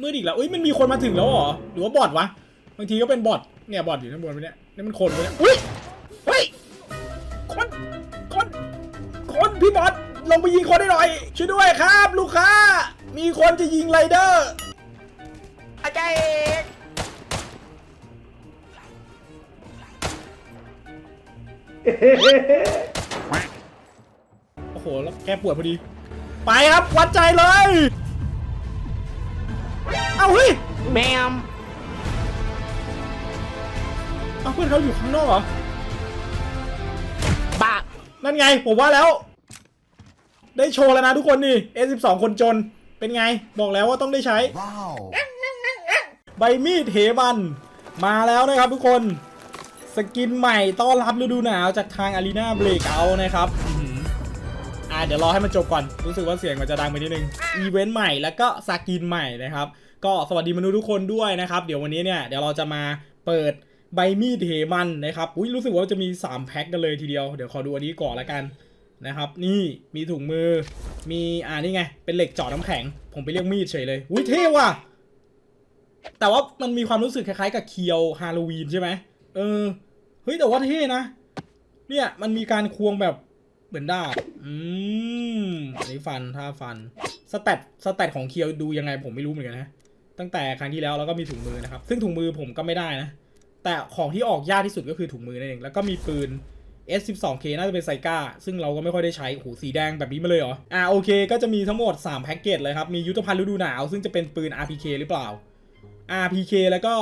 มืดอีกแล้วอุ้ยมันมีคนมาถึงแล้วเหรอ หรือว่าบอทวะ บางทีก็เป็นบอท เนี่ยบอทอยู่ข้างบนไปเนี่ยนี่มันคนไปเนี่ยอุ้ยเฮ้ย คน คน คนพี่บอสลงไปยิงคนได้หน่อย ช่วยด้วยครับ ลูกค้า มีคนจะยิงไรเดอร์อาจารย์เอกโอ้โห แล้วแกปวดพอดี ไปครับ วัดใจเลย เอาเฮ้ยแมมเอาเพื่อนเขาอยู่ข้างนอกเหรอ บะนั่นไง ผมว่าแล้ว ได้โชว์แล้วนะทุกคนนี่ S12 คนจน เป็นไง บอกแล้วว่าต้องได้ใช้ Wow. ใบมีดเหบัน มาแล้วนะครับทุกคน สกินใหม่ต้อนรับฤดูหนาวจากทางอารีนาเบรกเอานะครับอื้อหืออ่าเดี๋ยวรอให้มันจบก่อน รู้สึกว่าเสียงมันจะดังไปนิดนึง อีเวนต์ใหม่แล้วก็สกินใหม่นะครับ ก็สวัสดีมนุษย์ทุกคนด้วยนะครับ เดี๋ยววันนี้เนี่ยเดี๋ยวเราจะมาเปิดใบมีดเหมันนะครับอุ้ยรู้สึกว่าจะมี 3 แพ็คกันเลยทีเดียว เดี๋ยวขอดูอันนี้ก่อนละกันนะครับ นี่มีถุงมือ มีอ่านี่ไง เป็นเหล็กเจาะน้ำแข็ง ผมไปเรียกมีดเฉยเลยอุ้ยเท่ว่ะ แต่ว่ามันมีความรู้สึกคล้ายๆกับเคียวฮาโลวีนใช่ไหมเออ เฮ้ยแต่ว่าเท่นะ เนี่ยมันมีการควงแบบเหมือนดาบ อืมอันนี้ฟันท่าฟัน สแตทสแตทของเคียวดูยังไงผมไม่รู้เหมือนกันนะ ตั้งแต่ครั้งที่แล้วเราก็มีถุงมือนะครับ ซึ่งถุงมือผมก็ไม่ได้นะ แต่ของที่ออกยากที่สุดก็คือถุงมือนั่นเอง แล้วก็มีปืน S12K น่าจะเป็นไซก้า ซึ่งเราก็ไม่ค่อยได้ใช้โอ้โหสีแดงแบบนี้มาเลยเหรอ อ่าโอเค ก็จะมีทั้งหมด 3 แพ็กเกจเลยครับ มียุทธภัณฑ์ฤดูหนาว ซึ่งจะเป็นปืน RPK หรือเปล่า RPK แล้วก็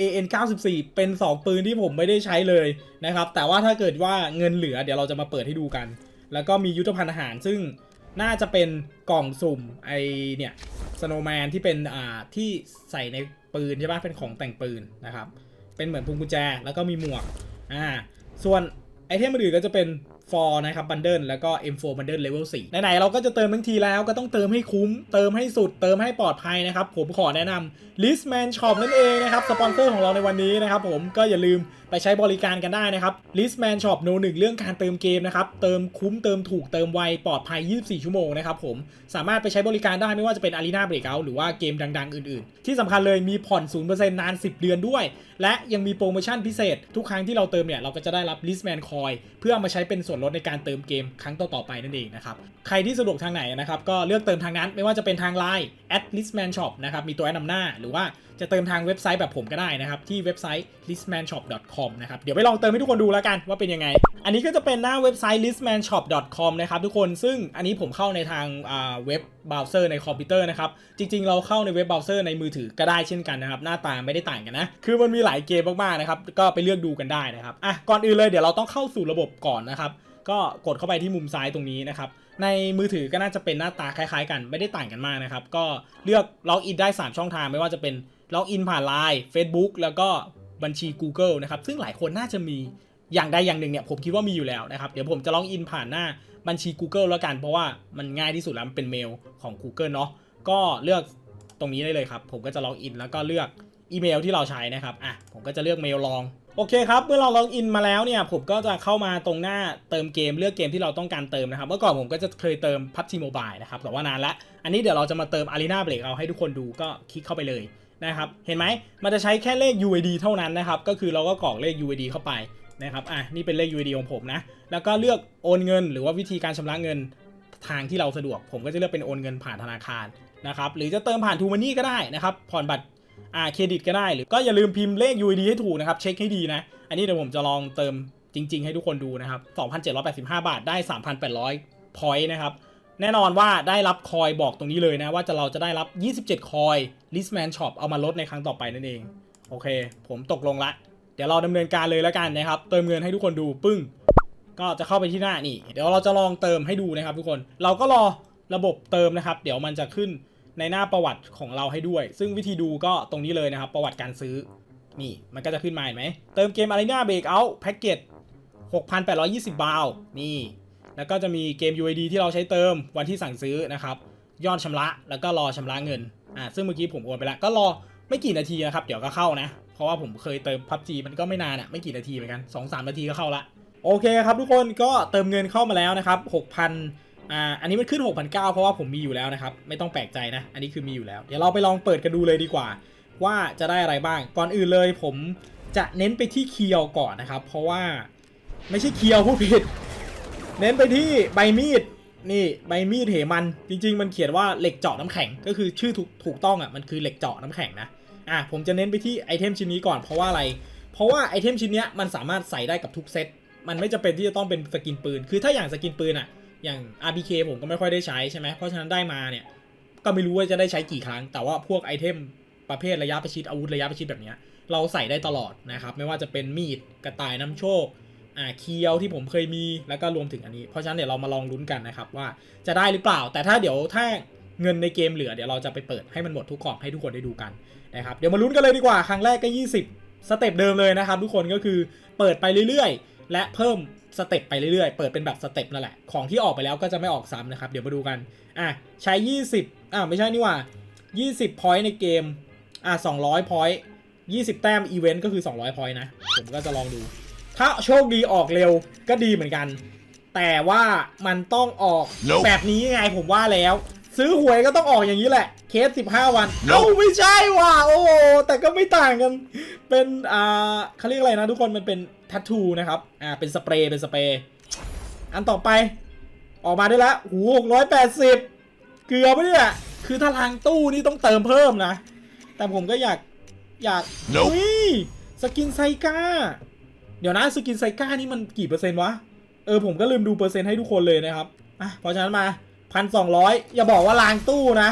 AN 94 เป็น 2 ปืนที่ผมไม่ได้ใช้เลยนะครับ แต่ว่าถ้าเกิดว่าเงินเหลือเดี๋ยวเราจะมาเปิดให้ดูกัน แล้วก็มียุทธภัณฑ์อาหารซึ่ง น่าจะเป็นกล่องสุ่มไอเนี่ยสโนว์แมนที่เป็นอ่าที่ใส่ในปืนใช่ปะเป็นของแต่งปืนนะครับ เป็นเหมือนพุงกุญแจแล้วก็มีหมวกอ่าส่วนไอเทมอื่นก็จะเป็น for นะครับบันเดิลแล้วก็ M4 บันเดิลเลเวล4ไหนๆเราก็จะเติมทั้งทีแล้วก็ต้องเติมให้คุ้ม เติมให้สุดเติมให้ปลอดภัยนะครับ ผมขอแนะนำ Listman Shop นั่นเองนะครับสปอนเซอร์ของเราในวันนี้นะครับผมก็อย่าลืมไปใช้บริการกันได้นะครับ Listman Shop โนหนึ่งเรื่องการเติมเกมนะครับเติมคุ้มเติมถูกเติมไวปลอดภัย 24 ชั่วโมงนะครับผมสามารถไปใช้บริการได้ไม่ว่าจะเป็น Arena Breakout หรือว่าเกมดัง ๆ อื่น ๆ ที่สำคัญเลยมีผ่อน 0%นาน 10 เดือนด้วย และยังมีโปรโมชั่นพิเศษ ทุกครั้งที่เราเติมเนี่ยเราก็จะได้รับ Listman Coin เพื่ออามาใช้เป็นส่วนลดในการเติมเกมครั้งต่อๆไปนั่นเองนะครับ ใครที่สะดวกทางไหนนะครับ ก็เลือกเติมทางนั้นไม่ว่าจะเป็นทาง Line at listman shop นะครับมีตัวแอดนำหน้าหรือว่า จะเติมทางเว็บไซต์แบบผมก็ได้นะครับ ที่เว็บไซต์ listmanshop.com นะครับ เดี๋ยวไปลองเติมให้ทุกคนดูแล้วกันว่าเป็นยังไง อันนี้ก็จะเป็นหน้าเว็บไซต์ listmanshop.com นะครับทุกคนซึ่งอันนี้ผมเข้าในทางอ่าเว็บเบราว์เซอร์ในคอมพิวเตอร์นะครับ จริง ๆ เราเข้าในเว็บเบราว์เซอร์ในมือถือก็ได้เช่นกันนะครับ หน้าตาไม่ได้ต่างกันนะ คือมันมีหลายเกมมากๆนะครับ ก็ไปเลือกดูกันได้นะครับ อะ ก่อนอื่นเลยเดี๋ยวเราต้องเข้าสู่ระบบก่อนนะครับ ก็กดเข้าไปที่มุมซ้ายตรงนี้นะครับ ในมือถือก็น่าจะเป็นหน้าตาคล้าย ๆ กัน ไม่ได้ต่างกันมากนะครับ ก็เลือกล็อกอินได้ 3 ช่องทางไม่ว่าจะเป็น ล็อกอินผ่าน Line Facebook แล้วก็บัญชี Google นะครับ ซึ่งหลายคนน่าจะมีอย่างใดอย่างหนึ่งเนี่ยผมคิดว่ามีอยู่แล้วนะครับ เดี๋ยวผมจะล็อกอินผ่านหน้าบัญชี Google แล้วกัน เพราะว่ามันง่ายที่สุดแล้วมันเป็นเมลของ Google เนาะก็เลือกตรงนี้ได้เลยครับ ผมก็จะล็อกอินแล้วก็เลือกอีเมลที่เราใช้นะครับอะผมก็จะเลือกเมลลองโอเคครับ เมื่อเราล็อกอินมาแล้วเนี่ยผมก็จะเข้ามาตรงหน้าเติมเกมเลือกเกมที่เราต้องการเติมนะครับ เมื่อก่อนผมก็จะเคยเติม PUBG Mobile นะครับแต่ว่านานละ อันนี้เดี๋ยวเราจะมาเติม Arena Break เอาให้ทุกคนดูก็คลิกเข้าไปเลย นะครับ เห็นไหมมันจะใช้แค่เลข UID เท่านั้นนะครับ ก็คือเราก็กรอกเลข UID เข้าไปนะครับ อะ นี่เป็นเลข UID ของผมนะ แล้วก็เลือกโอนเงิน หรือว่าวิธีการชำระเงินทางที่เราสะดวก ผมก็จะเลือกเป็นโอนเงินผ่านธนาคารนะครับ หรือจะเติมผ่านทูมันนี่ก็ได้นะครับ ผ่อนบัตรอ่าเครดิตก็ได้ หรือก็อย่าลืมพิมพ์เลข UID ให้ถูกนะครับ เช็คให้ดีนะ อันนี้เดี๋ยวผมจะลองเติมจริง ๆ ให้ทุกคนดูนะครับ 2,785 บาทได้ 3,800 พอยต์นะครับ แน่นอนว่าได้รับคอยบอกตรงนี้เลยนะว่าจะเราจะได้รับ 27 คอย Listman Shop เอามาลดในครั้งต่อไปนั่นเอง โอเค ผมตกลงละ เดี๋ยวเราดำเนินการเลยแล้วกันนะครับ เติมเงินให้ทุกคนดูปึ้ง ก็จะเข้าไปที่หน้านี่ เดี๋ยวเราจะลองเติมให้ดูนะครับ ทุกคน เราก็รอระบบเติมนะครับ เดี๋ยวมันจะขึ้นในหน้าประวัติของเราให้ด้วย ซึ่งวิธีดูก็ตรงนี้เลยนะครับ ประวัติการซื้อ นี่มันก็จะขึ้นมาเห็นไหม เติมเกม Arena Breakout แพ็กเกจ6,820 บาทนี่ แล้วก็จะมีเกม UID ที่เราใช้เติมวันที่สั่งซื้อนะครับ ยอดชำระ แล้วก็รอชำระเงินอ่าซึ่งเมื่อกี้ผมโอนไปแล้วก็รอไม่กี่นาทีนะครับเดี๋ยวก็เข้านะ เพราะว่าผมเคยเติม PUBG มันก็ไม่นานอะไม่กี่นาทีเหมือนกัน2-3นาทีก็เข้าละโอเคครับทุกคนก็เติมเงินเข้ามาแล้วนะครับ6,000อ่าอันนี้มันขึ้น 6,900 เพราะว่าผมมีอยู่แล้วนะครับไม่ต้องแปลกใจนะอันนี้คือมีอยู่แล้ว เดี๋ยวเราไปลองเปิดกันดูเลยดีกว่า ว่าจะได้อะไรบ้าง ก่อนอื่นเลยผมจะเน้นไปที่เคียวก่อนนะครับ เพราะว่าไม่ใช่เคียวผู้ผิด เน้นไปที่ใบมีด นี่ใบมีดเหมันจริง ๆ มันเขียนว่าเหล็กเจาะน้ำแข็ง ก็คือชื่อถูกถูกต้องอะมันคือเหล็กเจาะน้ำแข็งนะอะผมจะเน้นไปที่ไอเทมชิ้นนี้ก่อนเพราะว่าอะไร เพราะว่าไอเทมชิ้นเนี้ยมันสามารถใส่ได้กับทุกเซตมันไม่จำเป็นที่จะต้องเป็นสกินปืน คือถ้าอย่างสกินปืนอะอย่าง RPK ผมก็ไม่ค่อยได้ใช้ใช่ไหมเพราะฉะนั้นได้มาเนี่ยก็ไม่รู้ว่าจะได้ใช้กี่ครั้ง แต่ว่าพวกไอเทมประเภทระยะประชิดอาวุธระยะประชิดแบบเนี้ยเราใส่ได้ตลอดนะครับไม่ว่าจะเป็นมีดกระต่ายน้ำโชค อ่าเคียวที่ผมเคยมีแล้วก็รวมถึงอันนี้ เพราะฉะนั้นเดี๋ยวเรามาลองลุ้นกันนะครับว่าจะได้หรือเปล่า แต่ถ้าเดี๋ยวถ้าเงินในเกมเหลือเดี๋ยวเราจะไปเปิดให้มันหมดทุกกล่องให้ทุกคนได้ดูกันนะครับเดี๋ยวมาลุ้นกันเลยดีกว่าครั้งแรกก็ 20 สเต็ปเดิมเลยนะครับทุกคนก็คือเปิดไปเรื่อยๆ และเพิ่มสเต็ปไปเรื่อยๆ เปิดเป็นแบบสเต็ปนั่นแหละ ของที่ออกไปแล้วก็จะไม่ออกซ้ำนะครับ เดี๋ยวมาดูกัน อะ ใช้ 20 อ่าไม่ใช่นี่หว่า 20พอยต์ในเกม อะ200พอยต์20 แต้มอีเวนต์ก็คือ 200พอยต์นะ ผมก็จะลองดู ถ้าโชคดีออกเร็วก็ดีเหมือนกัน แต่ว่ามันต้องออก Nope แบบนี้ไงผมว่าแล้ว ซื้อหวยก็ต้องออกอย่างนี้แหละ เคส 15 วันเอ้าไม่ใช่ว่ะโอ้โหแต่ก็ไม่ต่างกัน เป็นอ่าเขาเรียกอะไรนะทุกคนมันเป็นทัตทูนะครับอ่าเป็นสเปรย์เป็นสเปรย์อันต่อไป ออกมาได้แล้วหูหกร้อยแปดสิบเกือบไปเนี่ยคือถ้าทางตู้นี่ต้องเติมเพิ่มนะ แต่ผมก็อยากอยาก Nope อุ้ยสกินไซก้า เดี๋ยวนะสกินไซก้านี่มันกี่เปอร์เซ็นต์วะ เออผมก็ลืมดูเปอร์เซ็นต์ให้ทุกคนเลยนะครับ อะเพราะฉะนั้นมาพันสองร้อยอย่าบอกว่าล้างตู้นะ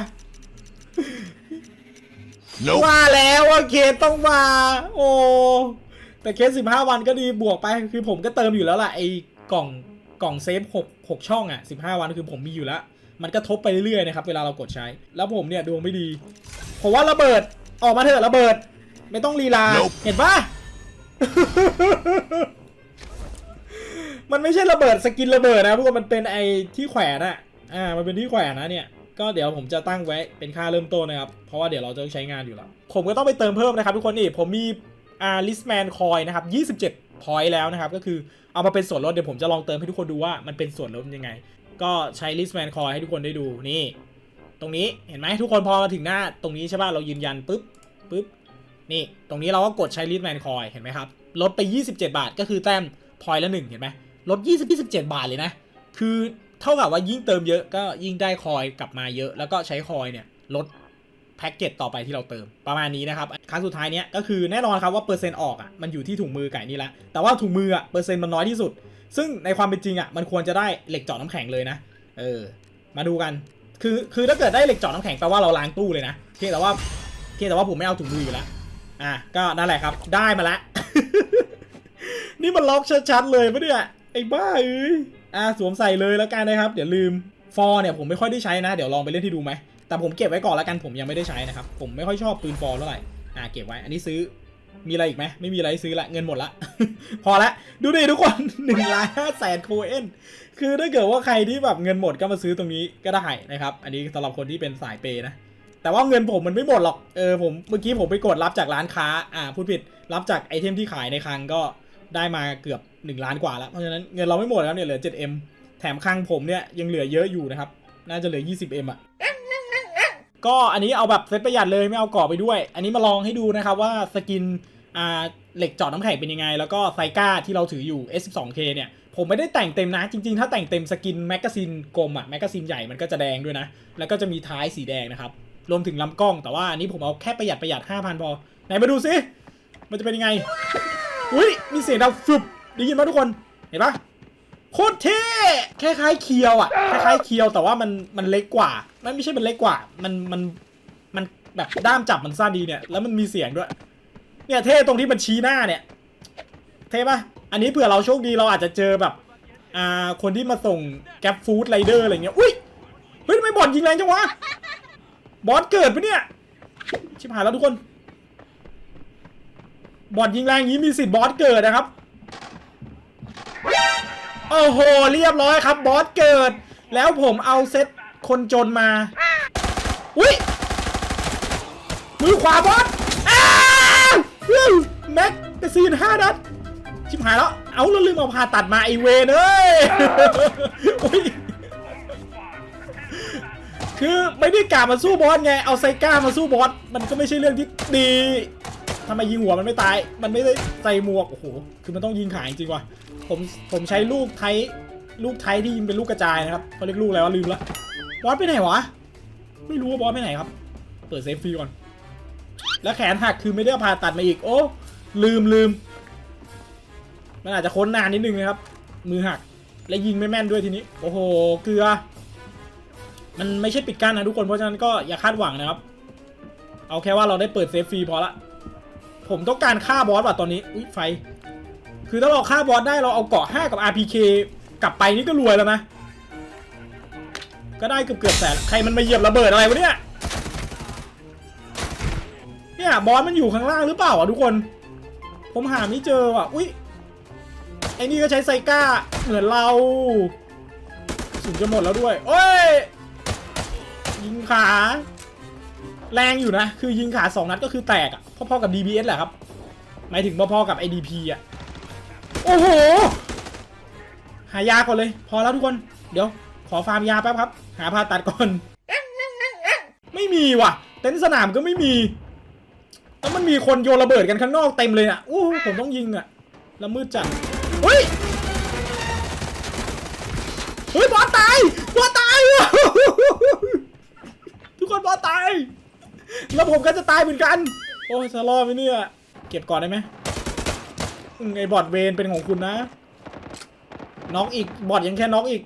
Nope. ว่าแล้วว่าเคสต้องมา โอ้ แต่เคสสิบห้าวันก็ดีบวกไป คือผมก็เติมอยู่แล้วล่ะไอ้กล่องกล่องเซฟหกหกช่องอะสิบห้าวันคือผมมีอยู่แล้ว มันก็ทบไปเรื่อยๆนะครับเวลาเรากดใช้ แล้วผมเนี่ยดวงไม่ดี ผมว่าระเบิดออกมาเถอะระเบิด ไม่ต้องลีลา Nope เห็นปะ มันไม่ใช่ระเบิดสกินระเบิดนะทุกคนมันเป็นไอ้ที่แขวนอะอ่า มันเป็นที่แขวนนะเนี่ย ก็เดี๋ยวผมจะตั้งไว้เป็นค่าเริ่มต้นนะครับ เพราะว่าเดี๋ยวเราจะใช้งานอยู่แล้ว ผมก็ต้องไปเติมเพิ่มนะครับทุกคนนี่ ผมมีอาลิสแมนคอยนะครับ 27พอยต์แล้วนะครับ ก็คือเอามาเป็นส่วนลด เดี๋ยวผมจะลองเติมให้ทุกคนดูว่ามันเป็นส่วนลดยังไง ก็ใช้ลิสแมนคอยให้ทุกคนได้ดูนี่ ตรงนี้เห็นไหมทุกคนพอมาถึงหน้าตรงนี้ใช่ป่ะเรายืนยันปุ๊บปุ๊บ นี่ ตรงนี้เราก็กดใช้ลิสแมนคอยเห็นไหมครับ ลดไป 27 บาท ก็คือแต้มพอยละหนึ่งเห็นไหมลด 20 27 บาทเลยนะ คือเท่ากับว่ายิ่งเติมเยอะก็ยิ่งได้คอยกลับมาเยอะ แล้วก็ใช้คอยเนี่ยลดแพ็กเกจต่อไปที่เราเติมประมาณนี้นะครับครั้งสุดท้ายเนี้ยก็คือแน่นอนครับว่าเปอร์เซ็นต์ออกอะมันอยู่ที่ถุงมือไก่นี่แหละแต่ว่าถุงมืออะเปอร์เซ็นต์มันน้อยที่สุด ซึ่งในความเป็นจริงอะมันควรจะได้เหล็กเจาะน้ำแข็งเลยนะ เออ มาดูกันคือคือถ้าเกิดได้เหล็กเจาะน้ำแข็งแปลว่าเราล้างตู้เลยนะเพียงแต่ว่าเพียงแต่ว่าผมไม่เอาถุงมืออยู่แล้ว อะก็นั่นแหละครับ ได้มาแล้ว นี่มันล็อกชัดๆเลยปะเนี่ยไอ้บ้าเอ้ยอะสวมใส่เลยแล้วกันนะครับเดี๋ยวลืมฟอร์เนี่ยผมไม่ค่อยได้ใช้นะ เดี๋ยวลองไปเล่นที่ดูไหมแต่ผมเก็บไว้ก่อนแล้วกันผมยังไม่ได้ใช้นะครับ ผมไม่ค่อยชอบปืนฟอร์เท่าไหร่อะเก็บไว้ อันนี้ซื้อมีอะไรอีกไหมไม่มีอะไรซื้อละเงินหมดละ พอละดูดิทุกคนหนึ่งล้านห้าแสนโคเอนคือถ้าเกิดว่าใครที่แบบเงินหมดก็มาซื้อตรงนี้ก็ได้นะครับ อันนี้สำหรับคนที่เป็นสายเปย์นะ แต่ว่าเงินผมมันไม่หมดหรอก เออผมเมื่อกี้ผมไปกดรับจากร้านค้า อ่าพูดผิด รับจากไอเทมที่ขายในคลังก็ได้มาเกือบ 1 ล้านกว่าแล้ว เพราะฉะนั้นเงินเราไม่หมดแล้วเนี่ยเหลือ 7M แถมคลังผมเนี่ยยังเหลือเยอะอยู่นะครับ น่าจะเหลือ 20M อะ ก็อันนี้เอาแบบเซตประหยัดเลยไม่เอากรอบไปด้วย อันนี้มาลองให้ดูนะครับว่าสกินอ่าเหล็กเจาะน้ำแข็งเป็นยังไง แล้วก็ไซก้าที่เราถืออยู่ S12K เนี่ยผมไม่ได้แต่งเต็มนะ จริง ๆ ถ้าแต่งเต็มสกินแมกกาซีนกลมอะแมกกาซีนใหญ่มันก็จะแดงด้วยนะ แล้วก็จะมีท้ายสีแดงนะครับ รวมถึงลำกล้อง แต่ว่าอันนี้ผมเอาแค่ประหยัดประหยัด5,000พอ ไหนมาดูซิ มันจะเป็นยังไง อุ้ยมีเสียงดังฟึบได้ยินไหมทุกคน เห็นปะโคตรเท่คล้ายๆเคียวอะคล้ายๆเคียวแต่ว่ามันมันเล็กกว่า มันไม่ใช่มันเล็กกว่า มันมันมันแบบด้ามจับมันสั้นดีเนี่ย แล้วมันมีเสียงด้วย เนี่ยเท่ตรงที่มันชี้หน้าเนี่ย เท่ปะอันนี้เผื่อเราโชคดีเราอาจจะเจอแบบ อ่า คนที่มาส่งแกร็บฟู้ดไรเดอร์อะไรเงี้ย อุ้ย เฮ้ยทำไมบอลยิงแรงจังวะ บอสเกิดปะเนี่ย ชิบหายแล้วทุกคน บอลยิงแรงอย่างนี้มีสิทธิ์บอสเกิดนะครับ โอ้โห เรียบร้อยครับ บอสเกิด แล้วผมเอาเซตคนจนมา อุ้ย มือขวาบอสอ้าวแม็กกาซีนห้านัด ชิบหายแล้ว เอาแล้วลืมเอาผ่าตัดมาไอเวนเอ้ยอุ๊ย คือไม่ได้กล้ามาสู้บอสไง เอาไซก้ามาสู้บอส มันก็ไม่ใช่เรื่องที่ดีทำไมยิงหัวมันไม่ตาย มันไม่ได้ใส่หมวก โอ้โห คือมันต้องยิงขายจริงว่ะ ผม ผมใช้ลูกไทย ลูกไทยที่ยิงเป็นลูกกระจายนะครับเขาเรียกลูกอะไรวะลืมละ บอสไปไหนวะ ไม่รู้ว่าบอสไปไหนครับ เปิดเซฟฟรีก่อน แล้วแขนหักคือไม่ได้เอาผ่าตัดมาอีก โอ้ ลืมลืม มันอาจจะค้นนานนิดนึงนะครับ มือหัก และยิงไม่แม่นด้วยทีนี้ โอ้โห เกลือ มันไม่ใช่ปิดกั้นนะทุกคนเพราะฉะนั้นก็อย่าคาดหวังนะครับ เอาแค่ว่าเราได้เปิดเซฟฟรีพอละ ผมต้องการฆ่าบอสว่ะตอนนี้อุ้ยไฟ คือถ้าเราฆ่าบอสได้เราเอาเกาะ5กับ RPK กลับไปนี่ก็รวยแล้วนะ ก็ได้เกือบเกือบแสนใครมันมาเหยียบระเบิดอะไรวะเนี่ยเนี่ยบอสมันอยู่ข้างล่างหรือเปล่าอะทุกคน ผมหาไม่เจอว่ะอุ้ยไอ้นี่ก็ใช้ไซก้าเหมือนเราสุนจะหมดแล้วด้วย โอ้ย ยิงขา แรงอยู่นะ คือยิงขาสองนัดก็คือแตกอะพอๆกับ DBS แหละครับหมายถึงพ่อๆกับ IDP อะโอ้โห หายาก่อนเลย พอแล้วทุกคน เดี๋ยว ขอฟาร์มยาแป๊บครับ หาผ่าตัดก่อน ไม่มีว่ะ เต็นท์สนามก็ไม่มี แล้วมันมีคนโยนระเบิดกันข้างนอกเต็มเลยอะโอ้หผมต้องยิงอะ แล้วมืดจัดเฮ้ย เฮ้ยบอสตายบอสตาย คนบอสตาย แล้วผมก็จะตายเหมือนกัน โอ้ยจะรอดไหมเนี่ย เก็บก่อนได้ไหมอืมไอ้บอดเวนเป็นของคุณนะ น็อกอีก บอดยังแค่น็อกอีก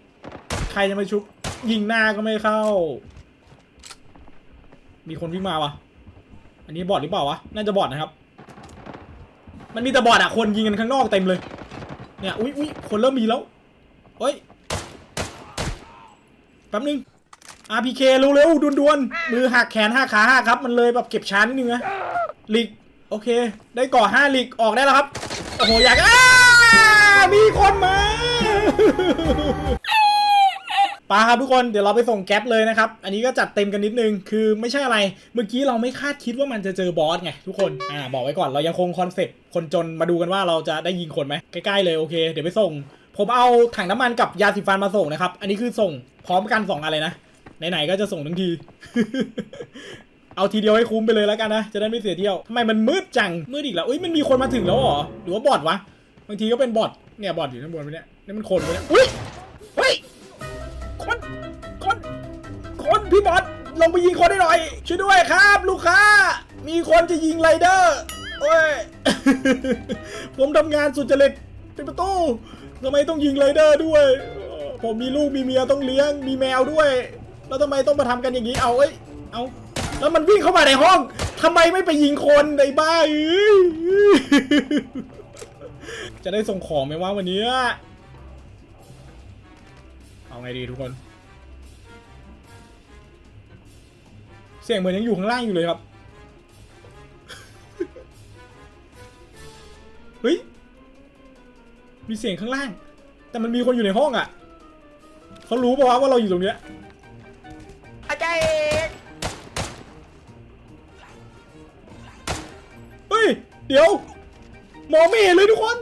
ใครจะมาชุบ ยิงหน้าก็ไม่เข้า มีคนวิ่งมาวะอันนี้บอดหรือเปล่าวะ น่าจะบอดนะครับ มันมีแต่บอดอะคนยิงกันข้างนอกเต็มเลย เนี่ย อุ๊ยอุ๊ยคนเริ่มมีแล้วเฮ้ย แป๊บนึง RPK เร็วๆดวนๆมือหักแขนหักขาหักครับ มันเลยแบบเก็บช้านิดนึงนะลิกโอเค ได้ก่อห้าลิกออกได้แล้วครับ โอ้โห อยากอ้ามีคนมาปาครับทุกคนเดี๋ยวเราไปส่งแก๊ปเลยนะครับ อันนี้ก็จัดเต็มกันนิดนึง คือไม่ใช่อะไร เมื่อกี้เราไม่คาดคิดว่ามันจะเจอบอสไงทุกคน อ่า บอกไว้ก่อนเรายังคงคอนเซ็ปต์คนจนมาดูกันว่าเราจะได้ยิงคนไหมใกล้ๆเลยโอเค เดี๋ยวไปส่ง ผมเอาถังน้ำมันกับยาสีฟันมาส่งนะครับ อันนี้คือส่งพร้อมกันสองอะไรนะ ไหนๆก็จะส่งทั้งที เอาทีเดียวให้คุ้มไปเลยแล้วกันนะ จะได้ไม่เสียเที่ยวทำไมมันมืดจัง มืดอีกแล้วอุ้ยมันมีคนมาถึงแล้วเหรอ หรือว่าบอทวะ บางทีก็เป็นบอท เนี่ยบอทอยู่ข้างบนไปเนี่ย นี่มันคนไปเนี่ยอุ้ยเฮ้ย คน คน คนพี่บอสลงไปยิงคนได้หน่อย ช่วยด้วยครับ ลูกค้า มีคนจะยิงไรเดอร์โอ้ย ผมทำงานสุจริตเป็นประตูทำไมต้องยิงไรเดอร์ด้วยเออผมมีลูกมีเมียต้องเลี้ยง มีแมวด้วย แล้วทำไมต้องมาทำกันอย่างนี้ เอาเอ้ย เอา แล้วมันวิ่งเข้ามาในห้องทำไมไม่ไปยิงคนในบ้าเอ้ยจะได้ส่งของไหมว่าวันนี้ เอาไงดีทุกคน เสียงเหมือนยังอยู่ข้างล่างอยู่เลยครับ เฮ้ย มีเสียงข้างล่าง แต่มันมีคนอยู่ในห้องอะ่ะ เขารู้ป่าวะว่าเราอยู่ตรงเนี้ย อาจารย์เฮ้ย เดี๋ยวมองไม่เห็นเลยทุกคน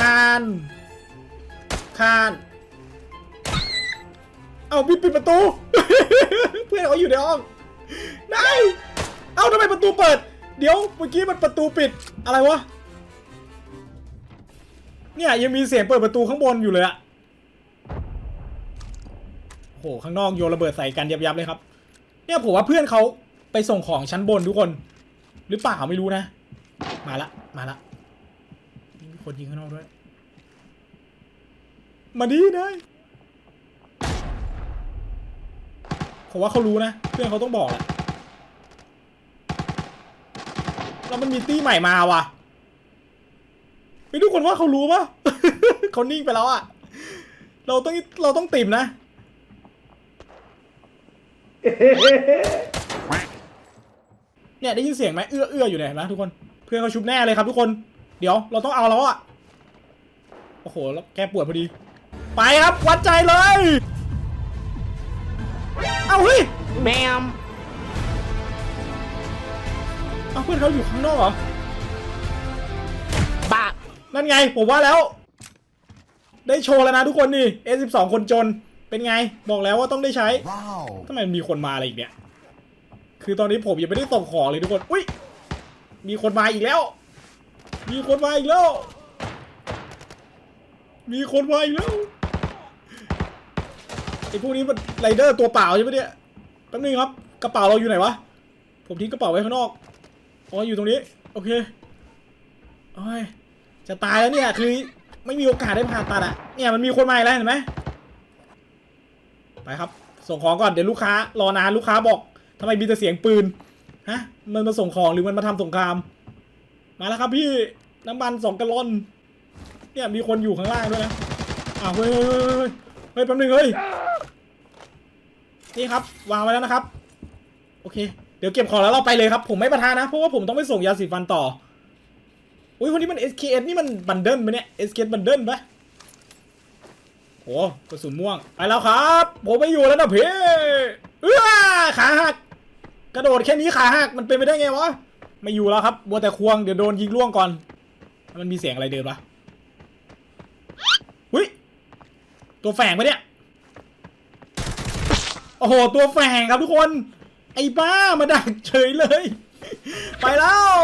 คาน คาน เอาปิดปิดประตู เพื่อนเขาอยู่ในห้องนายเอาทำไมประตูเปิด เดี๋ยวเมื่อกี้มันประตูปิด อะไรวะ เนี่ยยังมีเสียงเปิดประตูข้างบนอยู่เลยอะ หข้างนอกโยนระเบิดใส่กันยับๆเลยครับ เนี่ยผมว่าเพื่อนเขาไปส่งของชั้นบนทุกคน หรือเปล่าไม่รู้นะ มาละมาละมีคนยิงข้างนอกด้วย มาดีเลยผมว่าเขารู้นะ เพื่อนเขาต้องบอกแหละแล้วมันมีตี้ใหม่มาว่ะไม่ทุกคนว่าเขารู้ปะเขานิ่งไปแล้วอะเราต้องเราต้องติ่มนะ เนี่ยได้ยินเสียงไหมเอื้อเอื้ออยู่เนี่ยเห็นไหมทุกคนเพื่อนเขาชุบแน่เลยครับทุกคน เดี๋ยวเราต้องเอาแล้วอะโอ้โหแล้วแกปวดพอดี ไปครับวัดใจเลย เอาเฮ้ยแมมเอาเพื่อนเขาอยู่ข้างนอกเหรอบักนั่นไงผมว่าแล้ว ได้โชว์แล้วนะทุกคนนี่ A12 คนจนไป เป็นไงบอกแล้วว่าต้องได้ใช้ Wow. ทำไมมันมีคนมาอะไรอีกเนี่ย คือตอนนี้ผมยังไม่ได้ส่งของเลยทุกคนอุ้ยมีคนมาอีกแล้ว มีคนมาอีกแล้ว มีคนมาอีกแล้วไอ้พวกนี้มันไรเดอร์ตัวเปล่าใช่ไหมเนี่ยแป๊บนึงครับกระเป๋าเราอยู่ไหนวะผมทิ้งกระเป๋าไว้ข้างนอกอ๋ออยู่ตรงนี้ โอเคโอ้ยจะตายแล้วเนี่ยคือไม่มีโอกาสได้ผ่าตัดอะเนี่ยมันมีคนมาอีกแล้วเห็นไหม ไปครับ ส่งของก่อนเดี๋ยวลูกค้ารอนานลูกค้าบอกทำไมมีแต่เสียงปืนฮะมันมาส่งของหรือมันมาทำสงคราม มาแล้วครับพี่น้ำมันสองกะลอนเนี่ยมีคนอยู่ข้างล่างด้วยนะอ้าวเฮ้ยเฮ้ยเฮ้ยเฮ้ยแป๊บนึงเฮ้ยนี่ครับวางไว้แล้วนะครับ โอเค เดี๋ยวเก็บของแล้วเราไปเลยครับ ผมไม่ประทานนะเพราะว่าผมต้องไปส่งยาสีฟันต่ออุ้ยคนนี้มัน SKS นี่มันบันเดิลไหมเนี่ย SKS บันเดิลปะ โอ้กระสุนม่วง ไปแล้วครับ ผมไม่อยู่แล้วนะเพ่เอื้อขาหัก กระโดดแค่นี้ขาหัก มันเป็นไปได้ไงวะ ไม่อยู่แล้วครับบัวแต่ควง เดี๋ยวโดนยิงล่วงก่อน มันมีเสียงอะไรเดินวะหุ้ย ตัวแฝงปะเนี่ย โอ้โห ตัวแฝงครับทุกคน ไอ้บ้า มาดักเฉยเลย ไปแล้ว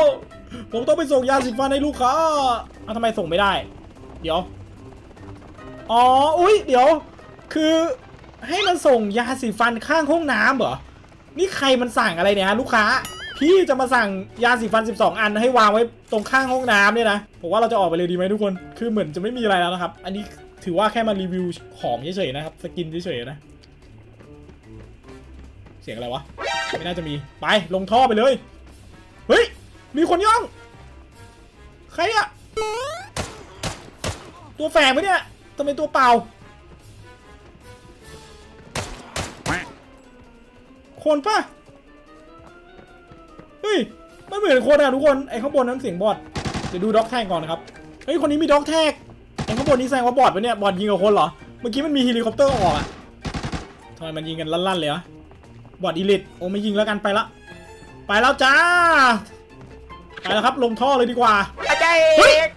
ผมต้องไปส่งยาสีฟันให้ลูกค้าเอาทำไมส่งไม่ได้ เดี๋ยว อ๋อ อุ้ยเดี๋ยว คือให้มันส่งยาสีฟันข้างห้องน้ำเหรอ นี่ใครมันสั่งอะไรเนี่ยฮะลูกค้า พี่จะมาสั่งยาสีฟัน 12 อันให้วางไว้ตรงข้างห้องน้ำเนี่ยนะ ผมว่าเราจะออกไปเลยดีไหมทุกคน คือเหมือนจะไม่มีอะไรแล้วนะครับ อันนี้ถือว่าแค่มารีวิวของเฉยๆนะครับ สกินเฉยๆนะ เสียงอะไรวะ ไม่น่าจะมี ไปลงท่อไปเลย เฮ้ย มีคนย่อง ใครอะตัวแฝงไหมเนี่ย ทำไมตัวเปล่า คนปะเฮ้ย ไม่เหมือนคนอะทุกคน ไอ้ข้างบนนั้นเสียงบอดเดี๋ยวดูด็อกแท็กก่อนนะครับ เฮ้ย คนนี้มีด็อกแท็กไอ้ข้างบนนี้แสดงว่าบอดปะเนี่ย บอดยิงกับคนเหรอ เมื่อกี้มันมีเฮลิคอปเตอร์ออกอะทำไมมันยิงกันลั่นๆเลยอะบอดอีลิทโอ้ไม่ยิงแล้วกันไปละ ไปแล้วจ้า ไปแล้วครับลงท่อเลยดีกว่าอาจารย์เฮ้ยเอก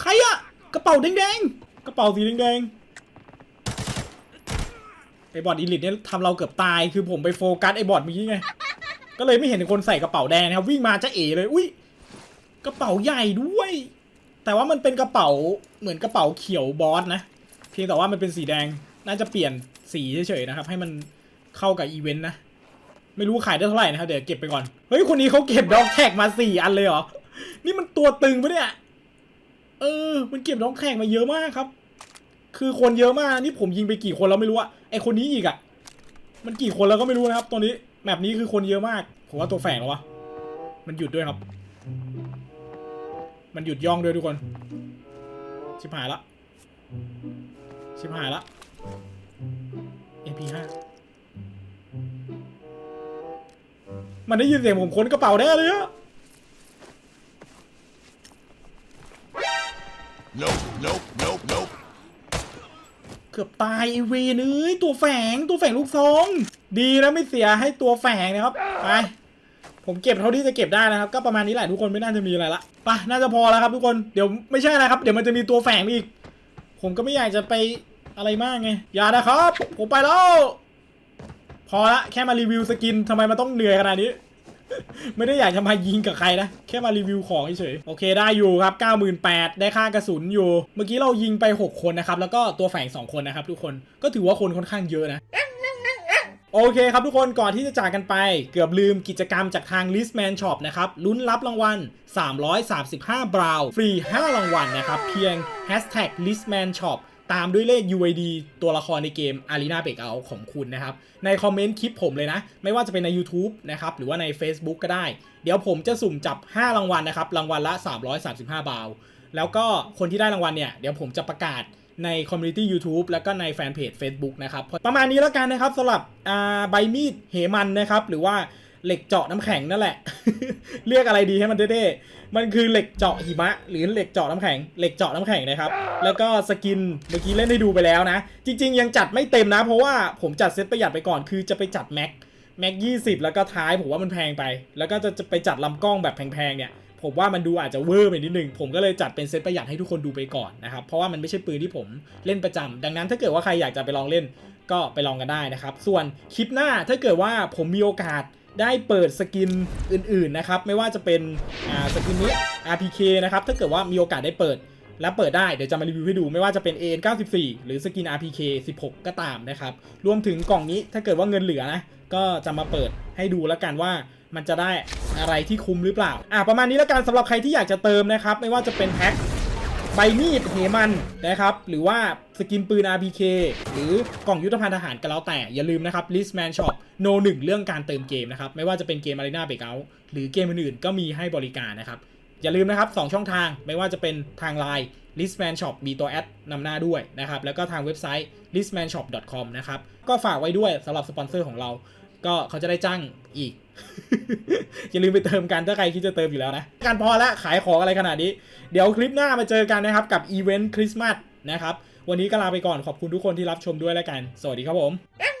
ใครอะ กระเป๋าแดงๆ กระเป๋าสีแดงๆ ไอ้บอดอีลิทเนี่ยทำเราเกือบตายคือผมไปโฟกัสไอ้บอดเมื่อกี้ไง ก็เลยไม่เห็นคนใส่กระเป๋าแดงนะครับ วิ่งมาจะเอ๋เลย อุ้ยกระเป๋าใหญ่ด้วย แต่ว่ามันเป็นกระเป๋าเหมือนกระเป๋าเขียวบอสนะ เพียงแต่ว่ามันเป็นสีแดง น่าจะเปลี่ยนสีเฉยๆนะครับ ให้มันเข้ากับอีเวนต์นะ ไม่รู้ขายได้เท่าไหร่นะครับเดี๋ยวเก็บไปก่อน เฮ้ยคนนี้เขาเก็บด็อกแท็กมาสี่อันเลยเหรอ นี่มันตัวตึงปะเนี่ย เออ มันเก็บน้องแข่งมาเยอะมากครับ คือคนเยอะมากนี่ผมยิงไปกี่คนแล้วไม่รู้อะไอคนนี้อีกอะมันกี่คนแล้วก็ไม่รู้นะครับตอนนี้แมปนี้คือคนเยอะมากผมว่าตัวแฝงแล้ววะมันหยุดด้วยครับ มันหยุดย่องด้วยทุกคน ชิบหายละชิบหายละ MP5 มันได้ยินเสียงผมค้นกระเป๋าแน่เลยอะ เกือบตายไอเวนเอ้ยตัวแฝงตัวแฝงลูกซองดีนะไม่เสียให้ตัวแฝงนะครับไปผมเก็บเท่าที่จะเก็บได้นะครับ ก็ประมาณนี้แหละทุกคนไม่น่าจะมีอะไรละไปน่าจะพอแล้วครับทุกคนเดี๋ยวไม่ใช่อะไรครับ เดี๋ยวมันจะมีตัวแฝงอีก ผมก็ไม่อยากจะไปอะไรมากไงอย่านะครับ ผมไปแล้ว พอละแค่มารีวิวสกินทำไมมันต้องเหนื่อยขนาดนี้ ไม่ได้อยากจะมายิงกับใครนะ แค่มารีวิวของเฉยโอเคได้อยู่ครับ 98,000ได้ค่ากระสุนอยู่ เมื่อกี้เรายิงไป 6 คนนะครับ แล้วก็ตัวแฝง 2 คนนะครับทุกคนก็ถือว่าคนค่อนข้างเยอะนะโอเคครับทุกคนก่อนที่จะจากกันไป เกือบลืมกิจกรรมจากทาง Listman Shop นะครับลุ้นรับรางวัล 335 บราว ฟรี 5 รางวัลนะครับ เพียง Hashtag Listman Shop ตามด้วยเลข UID ตัวละครในเกม Arena Breakout ของคุณนะครับ ในคอมเมนต์คลิปผมเลยนะ ไม่ว่าจะเป็นใน YouTube นะครับ หรือว่าใน Facebook ก็ได้ เดี๋ยวผมจะสุ่มจับ 5 รางวัลนะครับ รางวัลละ 335 บาทแล้วก็คนที่ได้รางวัลเนี่ย เดี๋ยวผมจะประกาศในคอมมูนิตี้ YouTube แล้วก็ในแฟนเพจ Facebook นะครับ ประมาณนี้แล้วกันนะครับสำหรับใบมีดเหมันนะครับ หรือว่า เหล็กเจาะน้ำแข็งนั่นแหละ เรียกอะไรดีให้มันเท่ๆมันคือเหล็กเจาะหิมะ หรือเหล็กเจาะน้ำแข็ง เหล็กเจาะน้ำแข็งนะครับ แล้วก็สกินเมื่อกี้เล่นให้ดูไปแล้วนะ จริง ๆ ยังจัดไม่เต็มนะ เพราะว่าผมจัดเซตประหยัดไปก่อน คือจะไปจัดแม็กแม็กยี่สิบแล้วก็ท้ายผมว่ามันแพงไป แล้วก็จะจะไปจัดลำกล้องแบบแพงๆเนี่ยผมว่ามันดูอาจจะเวอร์ไปนิดนึง ผมก็เลยจัดเป็นเซตประหยัดให้ทุกคนดูไปก่อนนะครับ เพราะว่ามันไม่ใช่ปืนที่ผมเล่นประจำดังนั้นถ้าเกิดว่าใครอยากจะไปลองเล่นก็ไปลองกันได้นะครับ ส่วนคลิปหน้าถ้าเกิดว่าผมมีโอกาส ได้เปิดสกินอื่นๆนะครับ ไม่ว่าจะเป็นสกินนี้ RPK นะครับ ถ้าเกิดว่ามีโอกาสได้เปิดและเปิดได้ เดี๋ยวจะมารีวิวให้ดูไม่ว่าจะเป็น AN94 หรือสกิน RPK 16 ก็ตามนะครับ รวมถึงกล่องนี้ถ้าเกิดว่าเงินเหลือนะ ก็จะมาเปิดให้ดูแล้วกันว่ามันจะได้อะไรที่คุ้มหรือเปล่า อะประมาณนี้แล้วกันสำหรับใครที่อยากจะเติมนะครับ ไม่ว่าจะเป็นแพ็ค ใบมีดเหมันนะครับ หรือว่าสกินปืน RPK หรือกล่องยุทธภัณฑ์ทหารก็แล้วแต่ อย่าลืมนะครับ Listman Shop No 1เรื่องการเติมเกมนะครับ ไม่ว่าจะเป็นเกม Arena Breakout หรือเกมอื่นๆ ก็มีให้บริการนะครับ อย่าลืมนะครับ 2 ช่องทางไม่ว่าจะเป็นทาง Line Listman Shop มีตัวแอดนำหน้าด้วยนะครับ แล้วก็ทางเว็บไซต์ listmanshop.com นะครับ ก็ฝากไว้ด้วยสำหรับสปอนเซอร์ของเรา ก็เขาจะได้จ้างอีก อย่าลืมไปเติมกันถ้าใครคิดจะเติมอยู่แล้วนะ การพอละขายของอะไรขนาดนี้ เดี๋ยวคลิปหน้ามาเจอกันนะครับ กับอีเวนต์คริสต์มาสนะครับ วันนี้ก็ลาไปก่อนขอบคุณทุกคนที่รับชมด้วยแล้วกัน สวัสดีครับผม